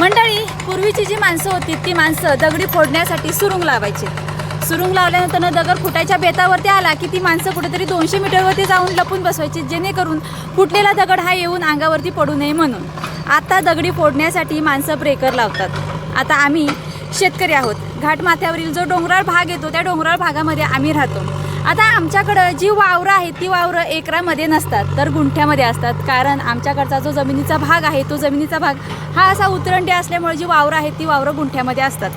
मंडळी पूर्वीची जी माणसं होती ती माणसं दगडी फोडण्यासाठी सुरुंग लावायची. सुरुंग लावल्यानंतर न दगड फुटायच्या बेतावरती आला की ती माणसं कुठेतरी दोनशे मीटरवरती जाऊन लपून बसवायची जेणेकरून फुटलेला दगड हा येऊन अंगावरती पडू नये म्हणून. आता दगडी फोडण्यासाठी माणसं ब्रेकर लावतात. आता आम्ही शेतकरी आहोत. घाटमाथ्यावरील जो डोंगराळ भाग येतो त्या डोंगराळ भागामध्ये आम्ही राहतो. आता आमच्याकडं जी वावरं आहेत ती वावरं एकरामध्ये नसतात तर गुंठ्यामध्ये असतात. कारण आमच्याकडचा जो जमिनीचा भाग आहे तो जमिनीचा भाग हा असा उतरंडी असल्यामुळे जी वावरं आहेत ती वावरं गुंठ्यामध्ये असतात.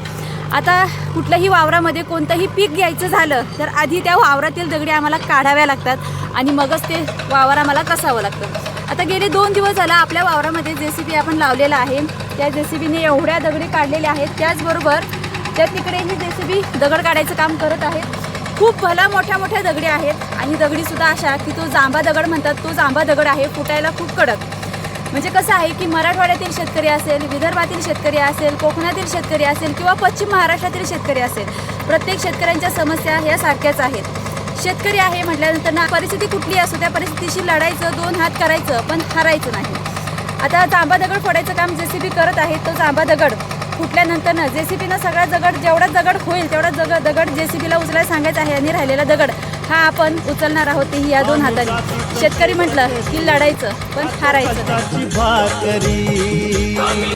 आता कुठल्याही वावरामध्ये कोणतंही पीक घ्यायचं झालं तर आधी त्या वावरातील दगडी आम्हाला काढाव्या लागतात आणि मगच ते वावर आम्हाला कसावं लागतं. आता गेले दोन दिवस झाला आपल्या वावरामध्ये जे सी बी आपण लावलेला आहे. त्या जे सी बीने एवढ्या दगडी काढलेल्या आहेत त्याचबरोबर त्या तिकडेही जे सी बी दगड काढायचं काम करत आहेत. खूप भला मोठ्या मोठ्या दगडी आहेत आणि दगडीसुद्धा अशा की तो जांभा दगड म्हणतात तो जांभा दगड आहे फुटायला खूप कडक. म्हणजे कसं आहे की मराठवाड्यातील शेतकरी असेल विदर्भातील शेतकरी असेल कोकणातील शेतकरी असेल किंवा पश्चिम महाराष्ट्रातील शेतकरी असेल प्रत्येक शेतकऱ्यांच्या समस्या ह्या सारख्याच आहेत. शेतकरी आहे म्हटल्यानंतर ना परिस्थिती कुठली असो त्या परिस्थितीशी लढायचं दोन हात करायचं पण हरायचं नाही. आता जांबा दगड फोडायचं काम जे सी बी करत आहे तो जांभा दगड फुटल्यानंतर ना जे सी बीनं सगळा दगड जेवढा दगड होईल तेवढा दगड दगड जे सी बीला उचलायला सांगायचं आहे आणि राहिलेला दगड हा आपण उचलणार आहोत ही या दोन हाताने. शेतकरी म्हटलं की लढायचं पण हारायचं.